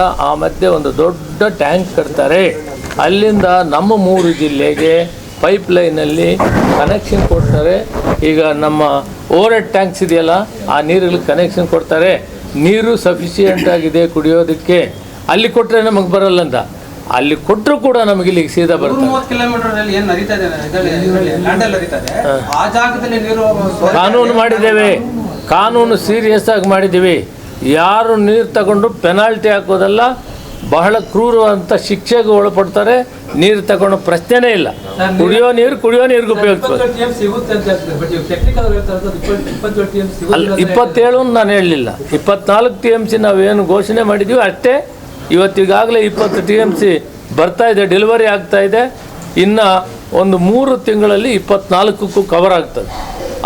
ಆ ಮಧ್ಯೆ ಒಂದು ದೊಡ್ಡ ಟ್ಯಾಂಕ್ ಕಟ್ತಾರೆ. ಅಲ್ಲಿಂದ ನಮ್ಮ ಮೂರು ಜಿಲ್ಲೆಗೆ ಪೈಪ್ ಲೈನಲ್ಲಿ ಕನೆಕ್ಷನ್ ಕೊಡ್ತಾರೆ. ಈಗ ನಮ್ಮ ಓವರ್ ಹೆಡ್ ಟ್ಯಾಂಕ್ಸ್ ಇದೆಯಲ್ಲ ಆ ನೀರಲ್ಲಿ ಕನೆಕ್ಷನ್ ಕೊಡ್ತಾರೆ. ನೀರು ಸಫಿಷಿಯೆಂಟ್ ಆಗಿದೆ ಕುಡಿಯೋದಕ್ಕೆ. ಅಲ್ಲಿ ಕೊಟ್ಟರೆ ನಮಗೆ ಬರಲ್ಲ ಅಂತ. ಅಲ್ಲಿ ಕೊಟ್ಟರು ಕೂಡ ನಮಗೆ ಇಲ್ಲಿಗೆ ಸೀದಾ ನೀರು ಕಾನೂನು ಮಾಡಿದ್ದೇವೆ. ಕಾನೂನು ಸೀರಿಯಸ್ ಆಗಿ ಮಾಡಿದ್ದೀವಿ. ಯಾರು ನೀರು ತಗೊಂಡು ಪೆನಾಲ್ಟಿ ಹಾಕೋದಲ್ಲ ಬಹಳ ಕ್ರೂರವಂತ ಶಿಕ್ಷೆಗೆ ಒಳಪಡ್ತಾರೆ. ನೀರು ತಗೊಂಡು ಪ್ರಶ್ನೆನೇ ಇಲ್ಲ. ಕುಡಿಯೋ ನೀರು ಕುಡಿಯೋ ನೀರಿಗೆ ಉಪಯೋಗಿಸ್ಬೋದು. ಎಂ ಇಪ್ಪತ್ತೇಳು ನಾನು ಹೇಳಲಿಲ್ಲ. ಇಪ್ಪತ್ನಾಲ್ಕು ಟಿ ಎಂ ಸಿ ನಾವೇನು ಘೋಷಣೆ ಮಾಡಿದ್ದೀವಿ ಅಷ್ಟೇ. ಇವತ್ತಿಗಾಗಲೇ ಇಪ್ಪತ್ತು ಟಿ ಎಂ ಸಿ ಬರ್ತಾ ಇದೆ ಡೆಲಿವರಿ ಆಗ್ತಾ ಇದೆ. ಇನ್ನು ಒಂದು ಮೂರು ತಿಂಗಳಲ್ಲಿ ಇಪ್ಪತ್ನಾಲ್ಕಕ್ಕೂ ಕವರ್ ಆಗ್ತದೆ.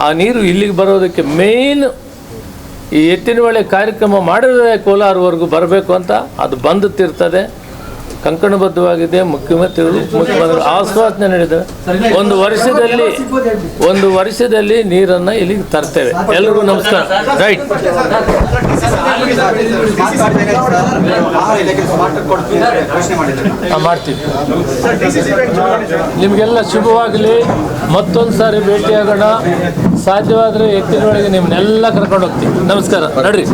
ಆ ನೀರು ಇಲ್ಲಿಗೆ ಬರೋದಕ್ಕೆ ಮೇಯ್ನ್ ಈ ಎತ್ತಿನ ಹೊಳೆ ಕಾರ್ಯಕ್ರಮ ಮಾಡಿದರೆ ಕೋಲಾರವರೆಗೂ ಬರಬೇಕು ಅಂತ ಅದು ಬಂದುತ್ತಿರ್ತದೆ. ಕಂಕಣಬದ್ಧವಾಗಿದೆ, ಮುಖ್ಯಮಂತ್ರಿಗಳು ಮುಖ್ಯಮಂತ್ರಿಗಳು ನೀಡಿದ್ದಾರೆ. ಒಂದು ವರ್ಷದಲ್ಲಿ ಒಂದು ವರ್ಷದಲ್ಲಿ ನೀರನ್ನು ಇಲ್ಲಿಗೆ ತರ್ತೇವೆ. ಎಲ್ರಿಗೂ ನಮಸ್ಕಾರ. ರೈಟ್ ಮಾಡ್ತೀವಿ. ನಿಮಗೆಲ್ಲ ಶುಭವಾಗಲಿ. ಮತ್ತೊಂದು ಸಾರಿ ಭೇಟಿಯಾಗೋಣ ಸಾಧ್ಯವಾದರೆ ಎತ್ತಿನೊಳಗೆ ನಿಮ್ಮನ್ನೆಲ್ಲ ಕರ್ಕೊಂಡು ಹೋಗ್ತೀವಿ. ನಮಸ್ಕಾರ. ನಡ್ರಿ.